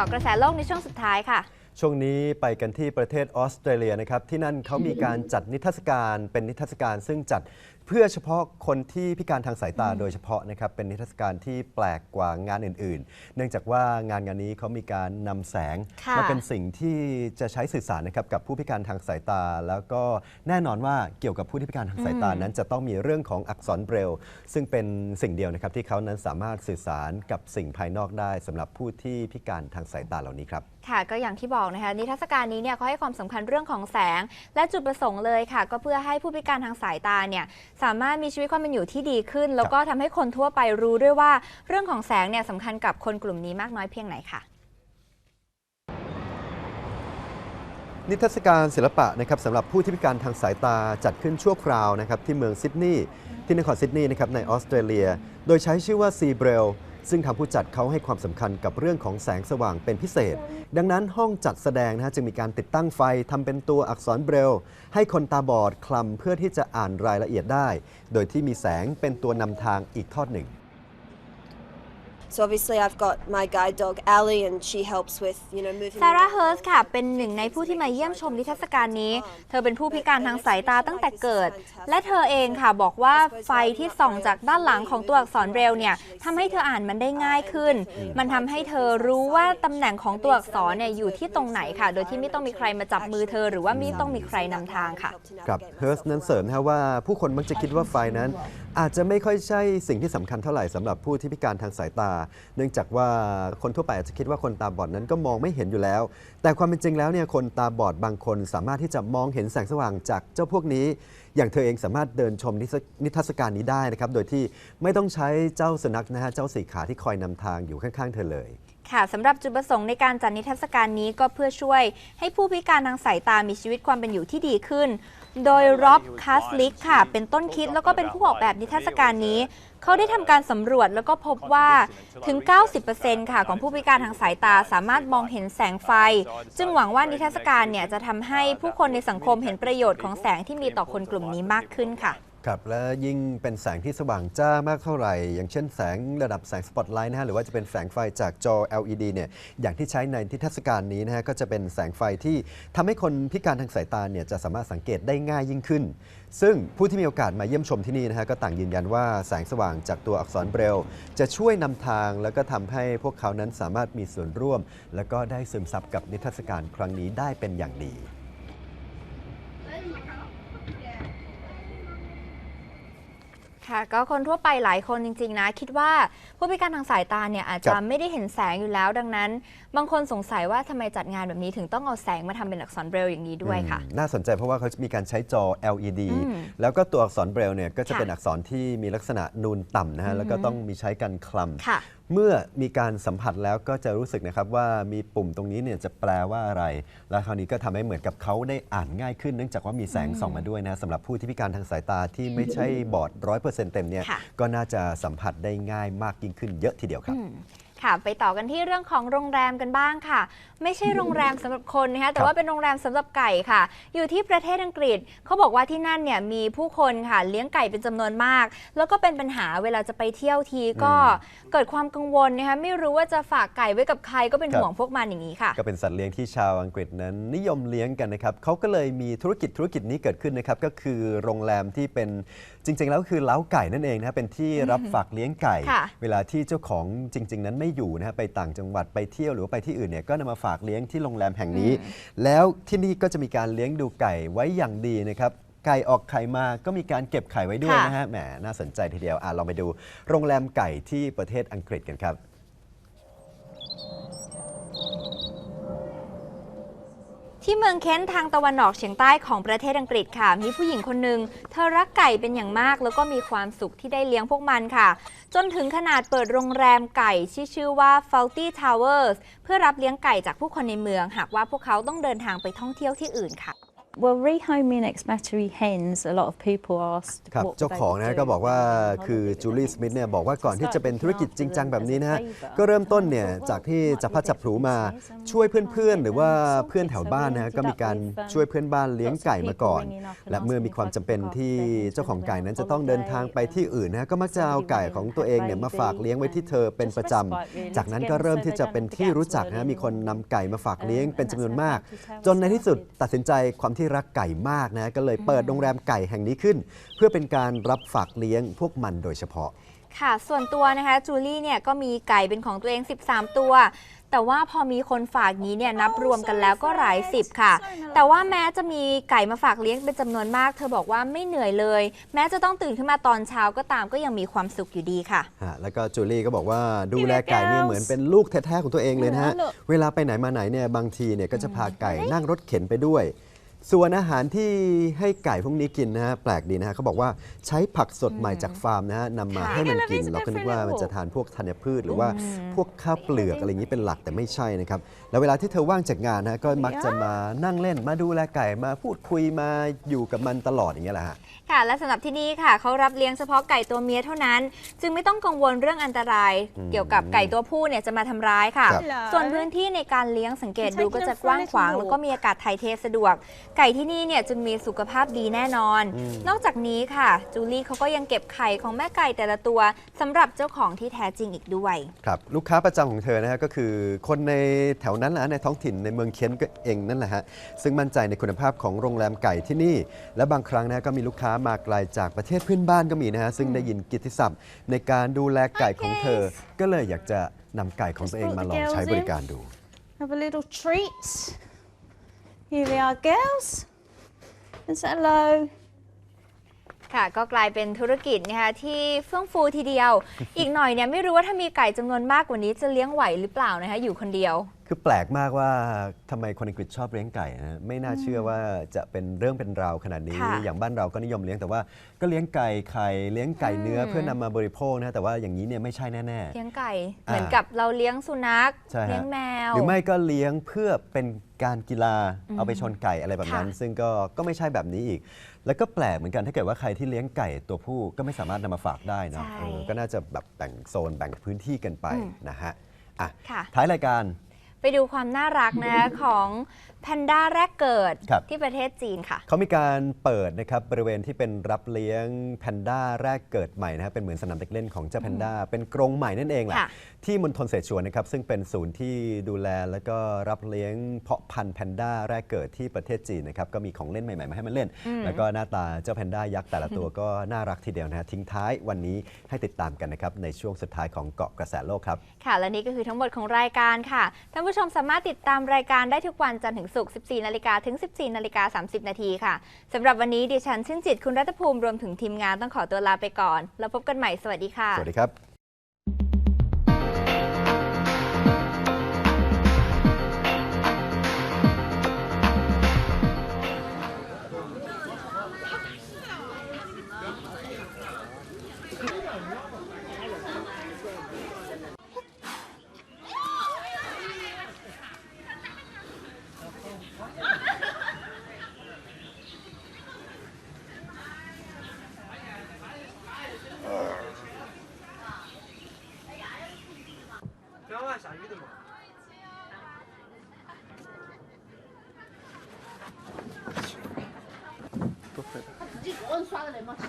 าะกระแสโลกในช่วงสุดท้ายค่ะ ช่วงนี้ไปกันที่ประเทศออสเตรเลียนะครับ ที่นั่นเขามีการจัดนิทรรศการเป็นนิทรรศการซึ่งจัด เพื่อเฉพาะคนที่พิการทางสายตาโดยเฉพาะนะครับเป็นนิทรรศการที่แปลกกว่างานอื่น ๆ เนื่องจากว่างานงานนี้เขามีการนำแสงค่ะมาเป็นสิ่งที่จะใช้สื่อสารนะครับกับผู้พิการทางสายตา แล้วก็แน่นอนว่าเกี่ยวกับผู้ที่พิการทางสายตานั้นจะต้องมีเรื่องของอักษรเบรลล์ซึ่งเป็นสิ่งเดียวนะครับที่เขานั้นสามารถสื่อสารกับสิ่งภายนอกได้สำหรับผู้ที่พิการทางสายตาเหล่านี้ครับ ค่ะก็อย่างที่บอกนะคะนิทรรศการนี้เนี่ยเขาให้ความสำคัญเรื่องของแสง และจุดประสงค์เลยค่ะ ก็เพื่อให้ผู้พิการทางสายตาเนี่ยสามารถมีชีวิตความเป็นอยู่ที่ดีขึ้น แล้วก็ทำให้คนทั่วไปรู้ด้วยว่า เรื่องของแสงเนี่ยสำคัญกับคนกลุ่มนี้มากน้อยเพียงไหนค่ะนิทรรศการศิลปะนะครับสำหรับผู้ที่พิการทางสายตาจัดขึ้นชั่วคราวนะครับที่เมืองซิดนีย์ที่นครซิดนีย์นะครับในออสเตรเลีย โดยใช้ชื่อว่าซีเบรล ซึ่งทางผู้จัดเขาให้ความสำคัญกับเรื่องของแสงสว่างเป็นพิเศษ ดังนั้นห้องจัดแสดงนะฮะจึงมีการติดตั้งไฟทำเป็นตัวอักษรเบรลให้คนตาบอดคลำเพื่อที่จะอ่านรายละเอียดได้ โดยที่มีแสงเป็นตัวนำทางอีกทอดหนึ่ง So obviously I've got my guide dog Ali and she helps with, you know, moving ซาร่า around. เฮิร์สค่ะ เป็นหนึ่งในผู้ที่มาเยี่ยมชมนิทรรศการนี้ เธอเป็นผู้พิการทางสายตาตั้งแต่เกิด และเธอเองค่ะบอกว่าไฟที่ส่องจากด้านหลังของตัวอักษรเบรลเนี่ยทำให้เธออ่านมันได้ง่ายขึ้น มันทำให้เธอรู้ว่าตำแหน่งของตัวอักษรเนี่ยอยู่ที่ตรงไหนค่ะ โดยที่ไม่ต้องมีใครมาจับมือเธอ หรือว่าไม่ต้องมีใครนำทางค่ะครับเฮิร์สนั้นเสริมนะฮะว่าผู้คนมักจะคิดว่าไฟนั้น อาจจะไม่ค่อยใช่สิ่งที่สำคัญเท่าไหร่สำหรับผู้ที่พิการทางสายตา เนื่องจากว่าคนทั่วไปอาจจะคิดว่าคนตาบอดนั้นก็มองไม่เห็นอยู่แล้ว แต่ความเป็นจริงแล้วเนี่ยคนตาบอดบางคนสามารถที่จะมองเห็นแสงสว่างจากเจ้าพวกนี้ อย่างเธอเองสามารถเดินชมนิทรรศการนี้ได้นะครับ โดยที่ไม่ต้องใช้เจ้าสุนัขนะฮะเจ้าสีขาที่คอยนำทางอยู่ข้างๆเธอเลย ค่ะสำหรับจุดประสงค์ในการจัดนิทรรศการนี้ก็เพื่อช่วยให้ผู้พิการทางสายตามีชีวิตความเป็นอยู่ที่ดีขึ้น โดยร็อบคาสลิกค่ะ เป็นต้นคิดแล้วก็เป็นผู้ออกแบบนิทรรศการนี้ เขาได้ทำการสำรวจแล้วก็พบว่าถึง 90%ค่ะของผู้พิการทางสายตาสามารถมองเห็นแสงไฟ จึงหวังว่านิทรรศการเนี่ยจะทำให้ผู้คนในสังคมเห็นประโยชน์ของแสงที่มีต่อคนกลุ่มนี้มากขึ้นค่ะ ครับและยิ่งเป็นแสงที่สว่างจ้ามากเท่าไหร่ อย่างเช่นแสงระดับแสงสปอตไลท์นะฮะหรือว่าจะเป็นแสงไฟจากจอ LED เนี่ยอย่างที่ใช้ในทิทรรศการนี้นะฮะก็จะเป็นแสงไฟที่ทำให้คนพิการทางสายตาเนี่ยจะสามารถสังเกตได้ง่ายยิ่งขึ้น ซึ่งผู้ที่มีโอกาสมาเยี่ยมชมที่นี่นะฮะก็ต่างยืนยันว่าแสงสว่างจากตัวอักษรเบรลจะช่วยนำทางแล้วก็ทำให้พวกเขานั้นสามารถมีส่วนร่วม แล้วก็ได้ซึมซับกับนิทรรศการครั้งนี้ได้เป็นอย่างดี ค่ะก็คนทั่วไปหลายคนจริง ๆ นะ คิดว่าผู้พิการทางสายตาเนี่ยอาจจะครับไม่ได้เห็นแสงอยู่แล้ว ดังนั้น บางคนสงสัยว่าทำไมจัดงานแบบนี้ถึงต้องเอาแสงมาทำเป็นอักษรเบรลอย่างนี้ด้วยค่ะ อืมน่าสนใจเพราะว่าเขามีการใช้จอ LED อืมแล้วก็ตัวอักษรเบรลล์เนี่ยก็จะค่ะเป็นอักษรที่มีลักษณะนูนต่ำนะฮะแล้วก็ต้องมีใช้กันคลำค่ะเมื่อมีการสัมผัสแล้วก็จะรู้สึกนะครับว่ามีปุ่มตรงนี้เนี่ยจะแปลว่าอะไร แล้วคราวนี้ก็ทำให้เหมือนกับเขาได้อ่านง่ายขึ้น เนื่องจากว่ามีแสงส่องมาด้วยนะสำหรับผู้ที่พิการทางสายตาที่ไม่ใช่บอดร้อยเปอร์เซ็นต์เต็มเนี่ยค่ะก็น่าจะสัมผัสได้ง่ายมากยิ่งขึ้นเยอะทีเดียวครับอืมค่ะไปต่อกันที่เรื่องของโรงแรมกันบ้างค่ะ ไม่ใช่โรงแรมสำหรับคนนะคะแต่ว่าเป็นโรงแรมสำหรับไก่ค่ะ อยู่ที่ประเทศอังกฤษเขาบอกว่าที่นั่นเนี่ยมีผู้คนค่ะเลี้ยงไก่เป็นจำนวนมาก แล้วก็เป็นปัญหาเวลาจะไปเที่ยวทีก็เกิดความกังวลนะคะไม่รู้ว่าจะฝากไก่ไว้กับใครก็เป็นครับห่วงพวกมันอย่างนี้ค่ะ ก็เป็นสัตว์เลี้ยงที่ชาวอังกฤษนั้น นิยมเลี้ยงกันนะครับเขาก็เลยมีธุรกิจธุรกิจนี้เกิดขึ้นนะครับก็คือโรงแรมที่เป็นจริง ๆ แล้วคือเล้าไก่นั่นเองนะครับเป็นที่รับฝากเลี้ยงไก่ ค่ะ เวลาที่เจ้าของจริง ๆ นั้นไม่อยู่นะฮะไปต่างจังหวัดไปเที่ยวหรือว่าไปที่อื่นเนี่ยก็นำมาฝากเลี้ยงที่โรงแรมแห่งนี้ แล้วที่นี่ก็จะมีการเลี้ยงดูไก่ไว้อย่างดีนะครับไก่ออกไข่มาก็มีการเก็บไข่ไว้ด้วยค่ะนะฮะแหมน่าสนใจทีเดียวอะลองไปดูโรงแรมไก่ที่ประเทศอังกฤษกันครับ ที่เมืองเคนต์ทางตะวันออกเฉียงใต้ของประเทศอังกฤษค่ะ มีผู้หญิงคนหนึ่งเธอรักไก่เป็นอย่างมาก แล้วก็มีความสุขที่ได้เลี้ยงพวกมันค่ะ จนถึงขนาดเปิดโรงแรมไก่ที่ชื่อว่า f a u l t y Towers เพื่อรับเลี้ยงไก่จากผู้คนในเมือง หากว่าพวกเขาต้องเดินทางไปท่องเที่ยวที่อื่นค่ะ well, rehoming expatriate hens, a lot of people asked. ครับ what เจ้า they ของ would นะ do ก็บอกว่า on คือ holiday จูลี่สมิธ เนี่ย บอกว่าก่อนที่จะเป็นธุรกิจจริงจังแบบนี้นะฮะ as a favour. ก็เริ่มต้น เนี่ย จากที่จับพลัดจับผลูมา ช่วยเพื่อน ๆ หรือว่าเพื่อนแถวบ้านนะฮะ ก็มีการช่วยเพื่อนบ้านเลี้ยงไก่มาก่อน และเมื่อมีความจำเป็นที่เจ้าของไก่นั้นจะต้องเดินทางไปที่อื่นนะฮะก็มักจะเอาไก่ของตัวเอง เนี่ย มาฝากเลี้ยงไว้ที่เธอเป็นประจำ จากนั้นก็เริ่มที่จะเป็นที่รู้จักนะฮะมีคนนำไก่มาฝากเลี้ยงเป็นจำนวนมาก จนในที่สุดตัดสินใจความที่รักไก่มากนะก็เลยเปิดโรงแรมไก่แห่งนี้ขึ้น เพื่อเป็นการรับฝากเลี้ยงพวกมันโดยเฉพาะ ค่ะ ส่วนตัวนะคะจูลี่เนี่ยก็มีไก่เป็นของตัวเอง 13 ตัว แต่ว่าพอมีคนฝากนี้เนี่ยนับรวมกันแล้วก็หลายสิบค่ะ แต่ว่าแม้จะมีไก่มาฝากเลี้ยงเป็นจำนวนมาก เธอบอกว่าไม่เหนื่อยเลย แม้จะต้องตื่นขึ้นมาตอนเช้าก็ตามก็ยังมีความสุขอยู่ดีค่ะ ฮะแล้วก็จูลี่ก็บอกว่าดูแลไก่เนี่ยเหมือนเป็นลูกแท้ๆของตัวเองเลยนะฮะ เวลาไปไหนมาไหนเนี่ยบางทีเนี่ยก็จะพาไก่นั่งรถเข็นไปด้วย ส่วนอาหารที่ให้ไก่พวกนี้กินนะฮะแปลกดีนะฮะเขาบอกว่าใช้ผักสดใหม่จากฟาร์มนะฮะนำมาค่ะให้มันกิน เราก็นึกว่ามันจะทานพวกธัญพืช หรือว่าพวกข้าวเปลือกอะไรอย่างนี้เป็นหลักแต่ไม่ใช่นะครับแล้วเวลาที่เธอว่างจากงานนะฮะก็มักจะมานั่งเล่นมาดูแลไก่มาพูดคุยมาอยู่กับมันตลอดอย่างเงี้ยแหละฮะค่ะและสำหรับที่นี่ค่ะเขารับเลี้ยงเฉพาะไก่ตัวเมียเท่านั้น จึงไม่ต้องกังวลเรื่องอันตรายอืมเกี่ยวกับไก่ตัวผู้เนี่ยจะมาทำร้ายค่ะครับส่วนพื้นที่ในการเลี้ยงสังเกตดูก็จะกว้างขวางแล้วก็มีอากาศถ่ายเทสะดวกไก่ที่นี่เนี่ยจึงมีสุขภาพดีแน่นอนนอกจากนี้ค่ะ จูลี่เขาก็ยังเก็บไข่ของแม่ไก่แต่ละตัวสำหรับเจ้าของที่แท้จริงอีกด้วย ครับลูกค้าประจำของเธอนะฮะก็คือคนในแถวนั้นแหละในท้องถิ่นในเมืองเคนก็เองนั่นแหละฮะซึ่งมั่นใจในคุณภาพของโรงแรมไก่ที่นี่ และบางครั้งนะฮะก็มีลูกค้ามาไกลจากประเทศเพื่อนบ้านก็มีนะฮะซึ่งได้ยินกิตติศัพท์ ในการดูแลไก่ของเธอ ก็เลยอยากจะนำไก่ของตัวเองมาลองใช้บริการดู Have a little treat. Here we are, girls. And say hello. ค่ะก็กลายเป็นธุรกิจนะคะที่เฟื่องฟูทีเดียว อีกหน่อยเนี่ยไม่รู้ว่าถ้ามีไก่จำนวนมากกว่านี้จะเลี้ยงไหวหรือเปล่านะคะอยู่คนเดียว คือแปลกมากว่าทำไมคนอังกฤษชอบเลี้ยงไก่นะไม่น่าเชื่อว่าจะเป็นเรื่องเป็นราวขนาดนี้ ค่ะอย่างบ้านเราก็นิยมเลี้ยงแต่ว่าก็เลี้ยงไก่ไข่เลี้ยงไก่เนื้ออม เพื่อนำมาบริโภคนะแต่ว่าอย่างนี้เนี่ยไม่ใช่แน่ เลี้ยงไก่อ่าเหมือนกับเราเลี้ยงสุนัข ใช่ฮะ เลี้ยงแมวหรือไม่ก็เลี้ยงเพื่อเป็นการกีฬาเอาไปชนไก่อะไรแบบนั้น ค่ะ ซึ่งก็ก็ไม่ใช่แบบนี้อีก แล้วก็แปลกเหมือนกันถ้าเกิดว่าใครที่เลี้ยงไก่ตัวผู้ก็ไม่สามารถนำมาฝากได้เนอะใช่เออก็น่าจะแบบแบ่งโซนแบ่งพื้นที่กันไปอืม นะฮะอะ ค่ะ ท้ายรายการ ไปดูความน่ารักนะคะของแพนด้าแรกเกิดครับ ที่ประเทศจีนค่ะ เขามีการเปิดนะครับบริเวณที่เป็นรับเลี้ยงแพนด้าแรกเกิดใหม่นะครับเป็นเหมือนสนามเด็กเล่นของเจ้าแพนด้าเป็นกรงใหม่นั่นเองแหละค่ะ ที่มณฑลเสฉวนนะครับซึ่งเป็นศูนย์ที่ดูแลแล้วก็รับเลี้ยงเพาะพันธุ์แพนด้าแรกเกิดที่ประเทศจีนนะครับก็มีของเล่นใหม่ๆมาให้มันเล่น แล้วก็หน้าตาเจ้าแพนด้ายักษ์แต่ละตัวก็น่ารักทีเดียวนะฮะทิ้งท้ายวันนี้ให้ติดตามกันนะครับในช่วงสุดท้ายของเกาะกระแสโลกครับ ค่ะ และนี่ก็คือทั้งหมดของรายการค่ะ ท่านผู้ชมสามารถติดตามรายการได้ทุกวันจันทร์ถึงศุกร์ 14 นาฬิกาถึง 14 นาฬิกา 30 นาทีค่ะ สำหรับวันนี้ดิฉันชื่นจิต คุณรัตภูมิ รวมถึงทีมงานต้องขอตัวลาไปก่อน แล้วพบกันใหม่ สวัสดีค่ะ สวัสดีครับ 不晚下雨的嘛。他自己个人耍的那么起。